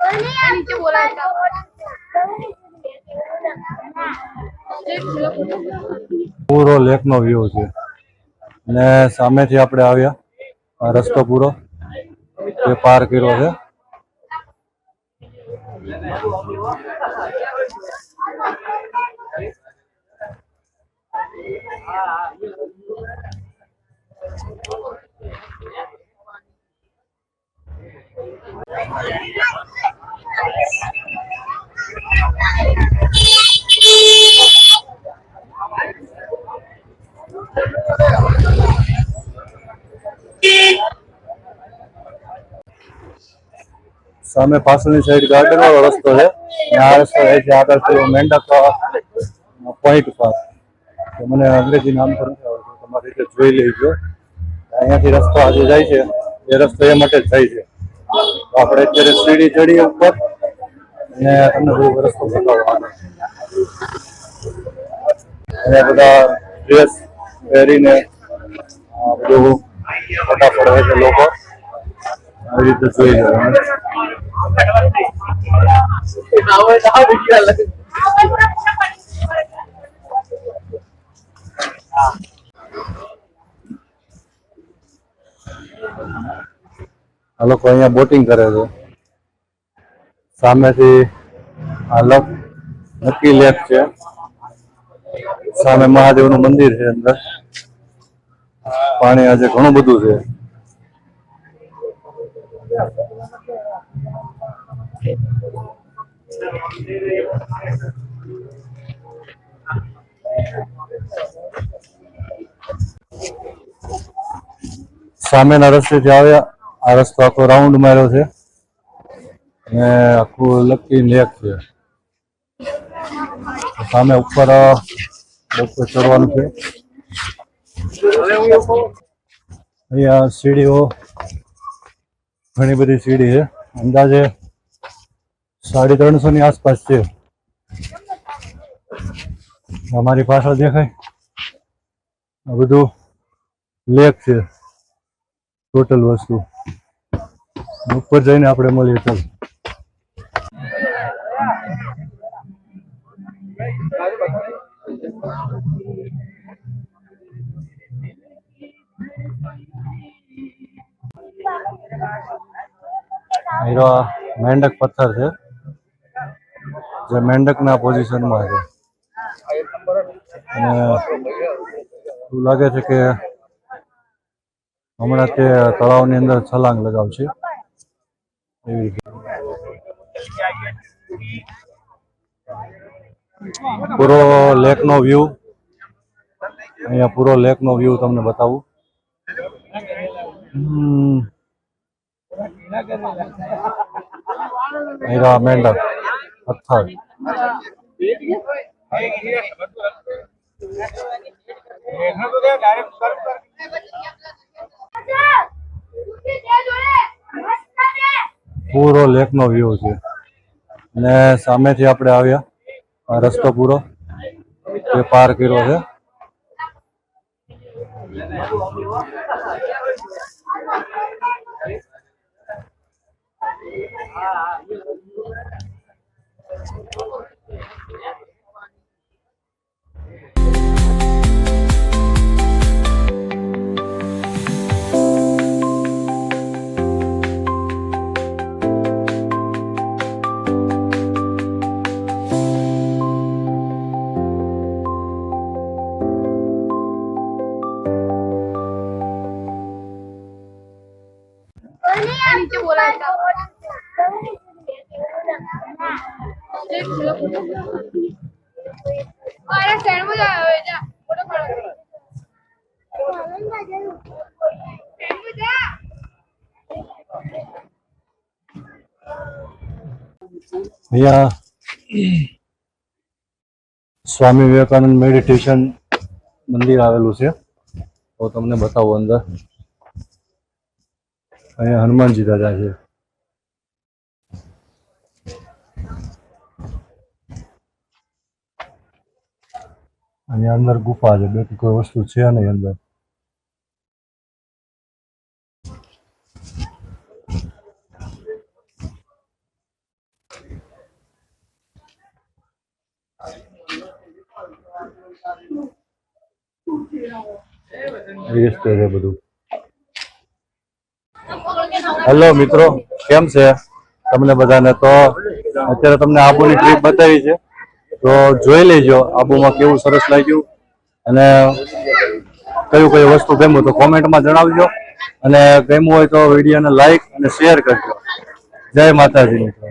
નીચે lake લેકનો view છે. અને સામેથી આપણે આવ્યા. રસ્તો પૂરો. એ પાર કર્યો છે. સામે પાછળની સાઈડ ગાર્ડન વાળો રસ્તો છે. આ રસ્તો જાય છે આગળ પેલો મેંડા પોઈન્ટ પર. મને અંગ્રેજી નામ તો તમારી રીતે જોઈ લેજો. અહીંયાથી રસ્તો આજે જાય છે. એ રસ્તો એ માટે જાય છે. આપણે અત્યારે સીડી ચડીએ ઉપર અને તમને બધું રસ્તો બતાવવાનો. અને બધા ડ્રેસ પહેરીને બધું ફટાફટ હોય છે લોકો. આવી રીતે જોઈ આ લોકો અહીંયા બોટિંગ કરે છે. સામેથી આ લક નક્કી લેક છે. સામે મહાદેવનું મંદિર છે અંદર. પાણી આજે ઘણું બધું છે. સામેના રસ્તેથી આવ્યા. આ રસ્તો આખો રાઉન્ડ માર્યો છે. અને આખું લકી લેક છે. સામે ઉપર અ, ચડવાનું છે. અહીંયા સીડીઓ ઘણી બધી સીડી છે. અંદાજે સાડી ત્રણસો ની આસપાસ છે. અમારી પાછળ દેખાય. આ બધું લેક છે. ટોટલ વસ્તુ. ઉપર જઈને આપણે મળીએ ચાલ. હીરો મેંડક પથ્થર છે, જે મેંડકના પોઝિશનમાં છે. અને એવું લાગે છે કે હમણાં તે તળાવની અંદર છલાંગ લગાવશે. એવી રીતે. પૂરો લેકનો વ્યૂ, અહીંયા પૂરો લેકનો વ્યૂ તમને બતાવું. હમ. હીરા મેંડક પથ્થર પૂરો લેકનો વ્યૂ છે. અને સામેથી આપણે આવ્યા. રસ્તો પૂરો. એ પાર કર્યો છે. નીચે બોલાવતા અરે સ્ટેન્ડમાં જા હવે જા ફોટો પાડો અહીંયા સ્વામી વિવેકાનંદ મેડિટેશન મંદિર આવેલું છે. તો તમને બતાવું અંદર. અહીંયા હનુમાનજી દાદા છે. અહીંયા અંદર ગુફા છે, બાકી કોઈ વસ્તુ છે નહીં અંદર. છે બધું. હેલો મિત્રો. કેમ છે? તમને બધાને તો અત્યારે તમને આબુની ટ્રીપ બતાવી છે. તો જોઈ લેજો, આબુમાં કેવું સરસ લાગ્યું. અને કયું કયું વસ્તુ ગમ્યું તો કોમેન્ટમાં જણાવજો. અને ગમ્યું હોય તો વિડીયોને લાઈક અને શેર કરજો. જય માતાજી મિત્રો.